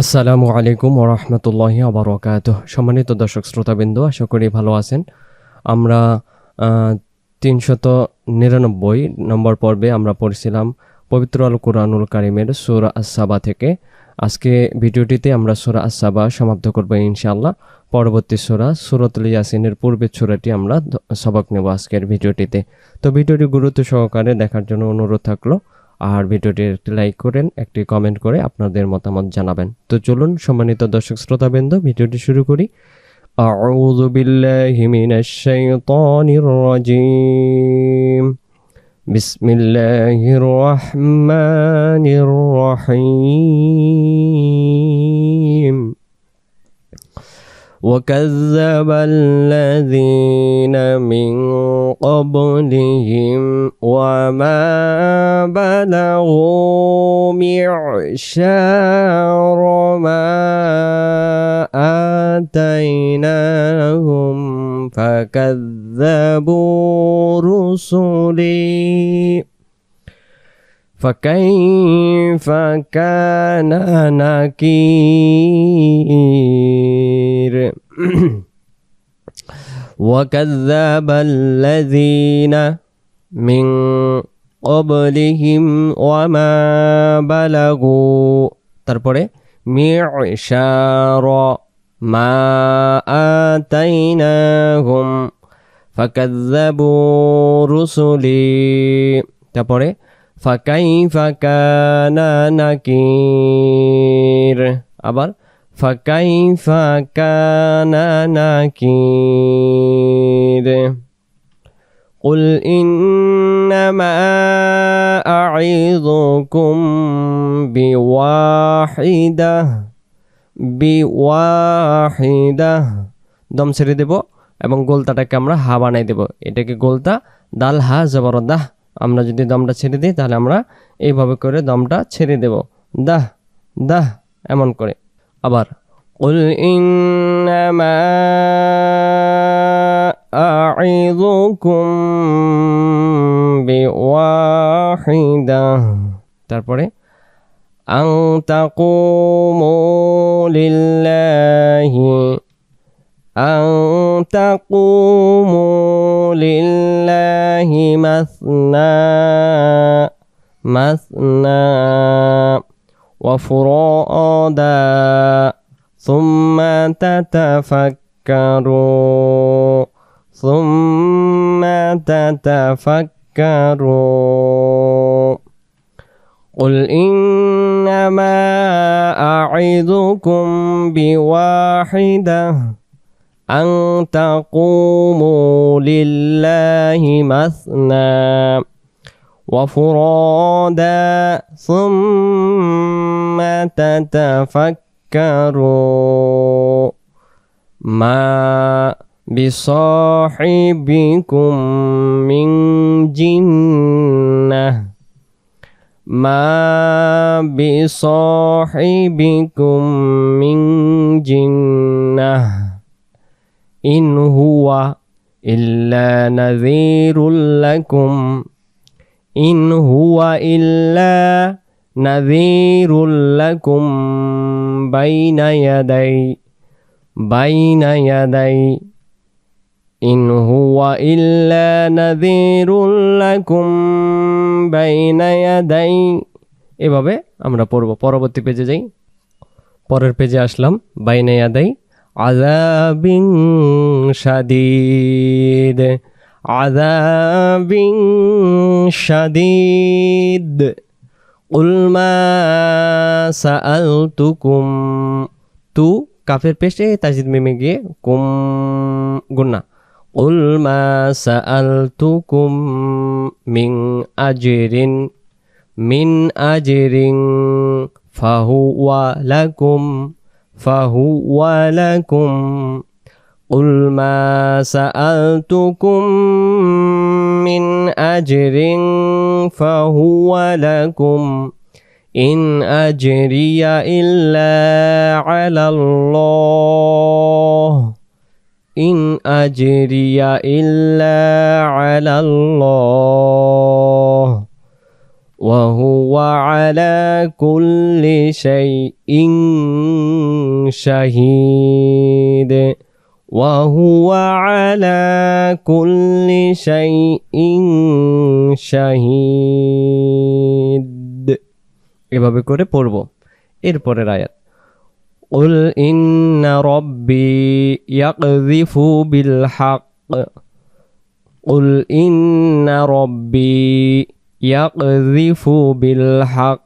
আসসালামু আলাইকুম ওরহমতুল্লাহি আবরকাত সম্মানিত দর্শক শ্রোতাবিন্দু, আশা করি ভালো আছেন। আমরা তিনশত নিরানব্বই নম্বর পর্বে আমরা পড়ছিলাম পবিত্র আল কোরআনুল কারিমের সুরা আসাবা থেকে। আজকে ভিডিওটিতে আমরা সুরা আসাবা সমাপ্ত করব ইনশাআল্লাহ। পরবর্তী সুরা সুরতুল ইয়াসিনের পূর্বের সুরাটি আমরা সবক নেব আজকের ভিডিওটিতে। তো ভিডিওটি গুরুত্ব সহকারে দেখার জন্য অনুরোধ থাকল আর ভিডিওটি একটি লাইক করেন একটি কমেন্ট করে আপনাদের মতামত জানাবেন তো চলুন সম্মানিত দর্শক শ্রোতাবৃন্দ ভিডিওটি শুরু করি أعوذ بالله من الشيطان الرجيم بسم الله الرحمن الرحيم وكذب الذين من قبلهم وما بلغوا معشار ما آتيناهم فكذبوا رسلي. فكيف كان نكير؟ وكذب الذين من قبلهم وما بلغوا তারপরে মি'শার মা আতাইনাহুম ফাকাযযাবু রুসুলি তারপরে ফাকাইফা কানা নাকির আবার ফাকাইফা কানা নাকির قل إنما أعظكم بواحدة بواحدة দম ছেড়ে দেব এবং গোলতাটাকে আমরা হা বানাই দেব এটাকে গোলতা দাল হা জবর দাহ আমরা যদি দমটা ছেড়ে দিই তাহলে আমরা এইভাবে করে দমটা ছেড়ে দেব দাহ দাহ এমন করে আবার قل إنما أعظكم بواحدة তারপরে أن تقوموا لله أن تقوموا لله مثنى مثنى وفرادا ثم تتفكروا ثم تتفكروا قل إنما أعظكم بواحدة أن تقوموا لله مثنى وفرادا ثم تتفكروا. ما بصاحبكم من جنة. ما بصاحبكم من جنة. إن هو إلا نذير لكم. ইন হুয়া ইল্লা নাজিরুল্লাকুম বাইনা ইয়াদাই বাইনা ইয়াদাই। ইন হুয়া ইল্লা নাজিরুল্লাকুম বাইনা ইয়াদাই। এভাবে আমরা পড়ব, পরবর্তী পেজে যাই। পরের পেজে আসলাম, বাইনা ইয়াদাই। আজাবিং সাদিদ আযাবিন শাদীদ قل ما سألتكم তু কাফের পেশে তাজিদ মিমে গিয়ে কুম গুন্না قل ما سألتكم من أجر من أجر فهو لكم فهو لكم قل ما سألتكم من أجر فهو لكم إن أجري إلا على الله. إن أجري إلا على الله. وهو على كل شيء شهيد. وهو على كل شيء شهيد এভাবে করে পড়ব এরপরের আয়াত قل إن ربي يقذف بالحق قل إن ربي يقذف بالحق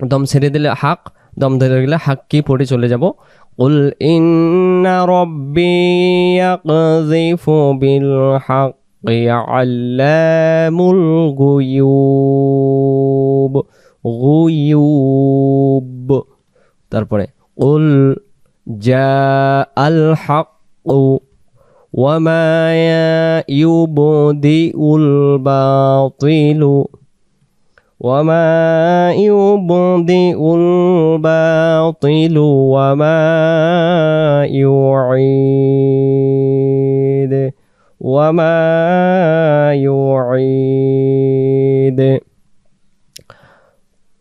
দম ছেড়ে দিলে হাক দম ধরে গেলে হাক কি পড়ে চলে যাব قل إن ربي يقذف بالحق علام الغيوب غيوب তারপরে قل جاء الحق وما يبدئ الباطل وما يبدئ الباطل وما يعيد وما يعيد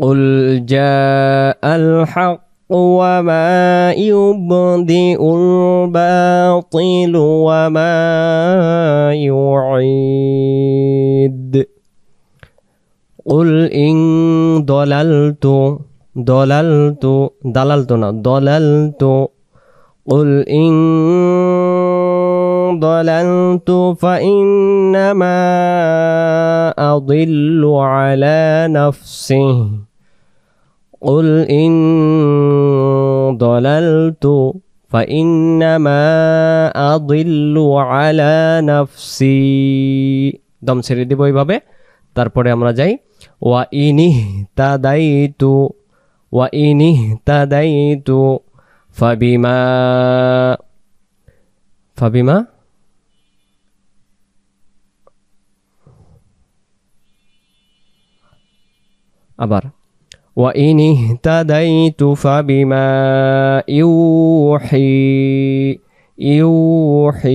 قل جاء الحق وما يبدئ الباطل وما يعيد قل إن ضللت ضللت ضللت ضللت قل إن ضللت فإنما أضل على نفسي قل إن ضللت فإنما أضل على نفسي দম ছেড়ে দিব এইভাবে তারপরে আমরা যাই وإن اهتديت وإن اهتديت فبما فبما؟ أبر. وإن اهتديت فبما يوحي يوحي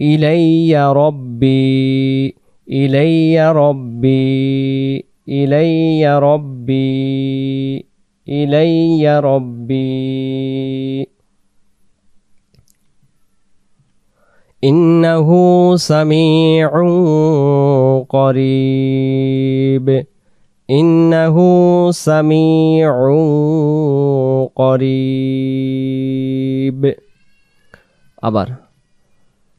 إلي ربي. إلي ربي إلي ربي إلي ربي. إنه سميع قريب. إنه سميع قريب. أبر.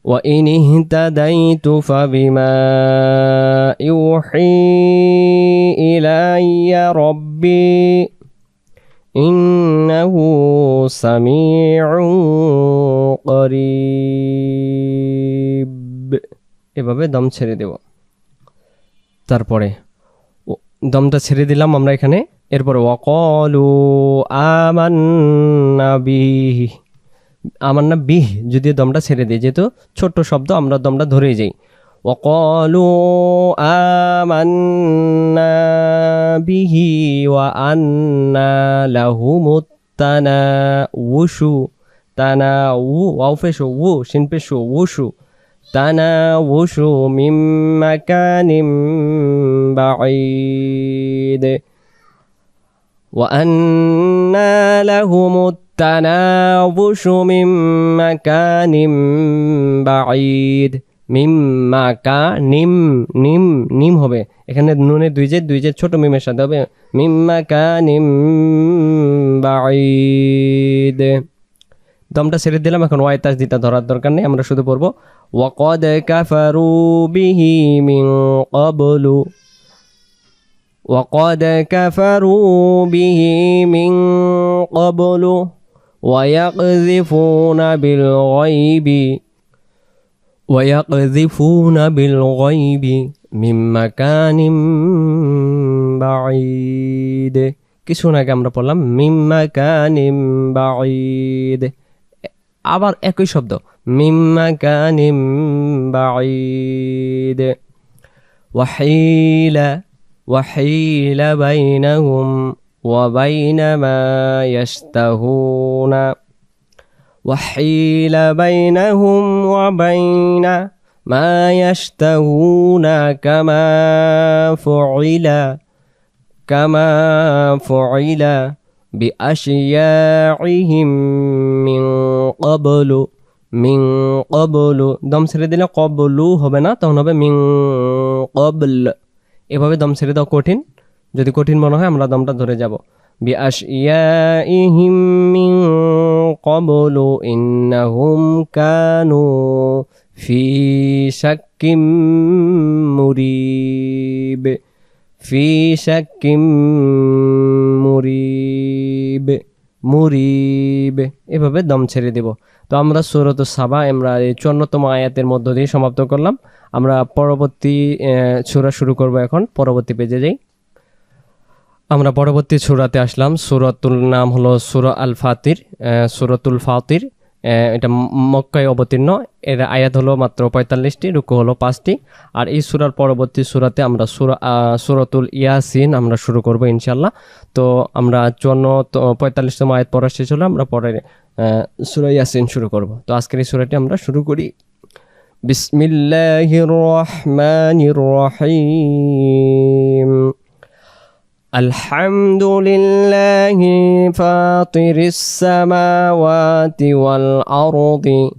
وإن اهتديت فبما يوحي إلي ربي إنه سميع قريب এভাবে দম ছেড়ে দেব তারপরে ও- দমটা ছেড়ে দিলাম আমরা এখানে এরপরে ওয়াকলু আমান্না বিহি আমান্না বিহ যদি দমটা ছেড়ে দিই যেহেতু ছোট্ট শব্দ আমরা দমটা ধরেই যাই وقالوا آمنا به وأنا لهم التناوش تناو واو فيشو وو شين بيشو وشو تناوش من مكان بعيد وأنا لهم التناوش من مكان بعيد মিম মা কা নিম নিম নিম হবে এখানে নুনে দুই যে দুই যে ছোট মিমের সাথে হবে মিম্মা কা নিম বাঈদ দমটা ছেড়ে দিলাম এখন ওয়াই তাস দিটা ধরার দরকার নেই আমরা শুধু পড়বো ওয়াকদ কাফারু বিহি মিন ক্বাবলু وقد كفروا به من قبل ويقذفون بالغيب ويقذفون بالغيب من مكان بعيد কিছুক্ষণ আগে আমরা পড়লাম মিম্মাকানিম বাঈদ আবার একই শব্দ মিম্মাকানিম বাঈদ وحيل وحيل بينهم وبين ما يشتهون وحيل بينهم وبين ما يشتهون كما فعل كما فعل بأشياعهم من قبل মিং কবলু দম ছেড়ে দিলে কবলু হবে না তখন হবে মিং কবল এভাবে দম ছেড়ে দাও কঠিন যদি কঠিন মনে হয়, আমরা দমটা ধরে যাব। মিন কবলু ইন্নাহুম কানু ফি শাক্কিম মুরিব। ফি শাক্কিম মুরিব। মুরিব। এভাবে দম ছেড়ে দেব। তো আমরা সুরত সাবা, আমরা এই চুয়ান্নতম আয়াতের মধ্য দিয়ে সমাপ্ত করলাম। আমরা পরবর্তী সুরা শুরু করব এখন। পরবর্তী পেজে যাই। আমরা পরবর্তী সুরাতে আসলাম। সুরাতুল নাম হলো সুরা আল ফাতির সুরাতুল ফাতির এটা মক্কায় অবতীর্ণ। এর আয়াত হলো মাত্র পঁয়তাল্লিশটি, রুকু হলো পাঁচটি। আর এই সুরার পরবর্তী সুরাতে আমরা সুরা সুরাতুল ইয়াসিন আমরা শুরু করব ইনশাল্লাহ তো আমরা চুয়ান্ন পঁয়তাল্লিশতম আয়াত পড়া শেষ হলো, আমরা পরে সুরা ইয়াসিন শুরু করব। তো আজকের এই সুরাটি আমরা শুরু করি। বিসমিল্লাহির রহমানির রহিম। الحمد لله فاطر السماوات والأرض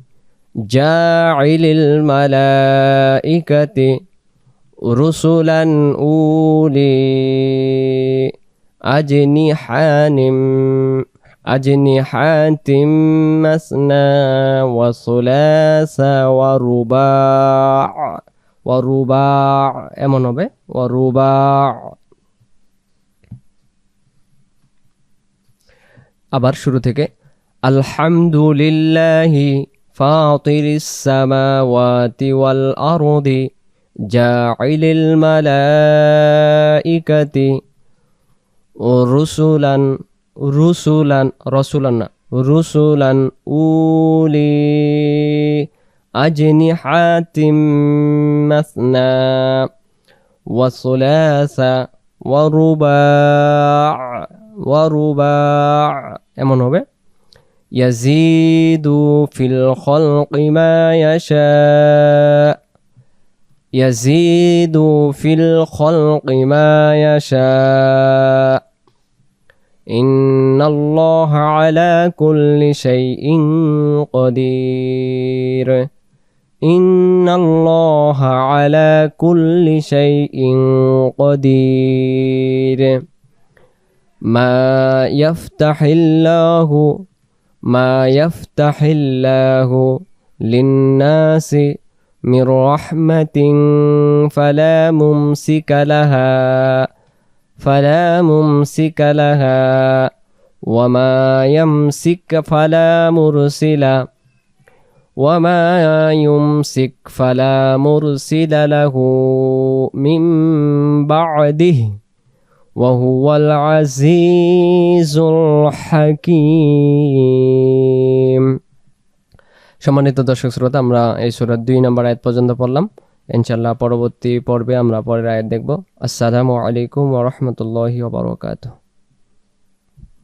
جاعل الملائكة رسلا أولي أجنحان أجنحات مثنى وثلاث ورباع ورباع এমন হবে ورباع আবার শুরু থেকে আলহামদুলিল্লাহি ফাতিরিস সামাওয়াতি ওয়াল আরদি জাইলিল মালাইকাতি রুসুলান রুসুলান রসুলান না রুসুলান উলি আজনিহাতিম মাসনা وثلاث ورباع ورباع এমন হবে يزيد في الخلق ما يشاء يزيد في الخلق ما يشاء إن الله على كل شيء قدير إن الله على كل شيء قدير ما يفتح الله ما يفتح الله للناس من رحمة فلا ممسك لها فلا ممسك لها وما يمسك فلا مرسل وما يمسك فلا مرسل له من بعده. وهو العزيز الحكيم সম্মানিত দর্শক শ্রোতা আমরা এই সুরার দুই নম্বর আয়াত পর্যন্ত পড়লাম ইনশাল্লাহ পরবর্তী পর্বে আমরা পরের আয়াত দেখব আসসালামু আলাইকুম ওয়া রাহমাতুল্লাহি ওয়া বারাকাতুহু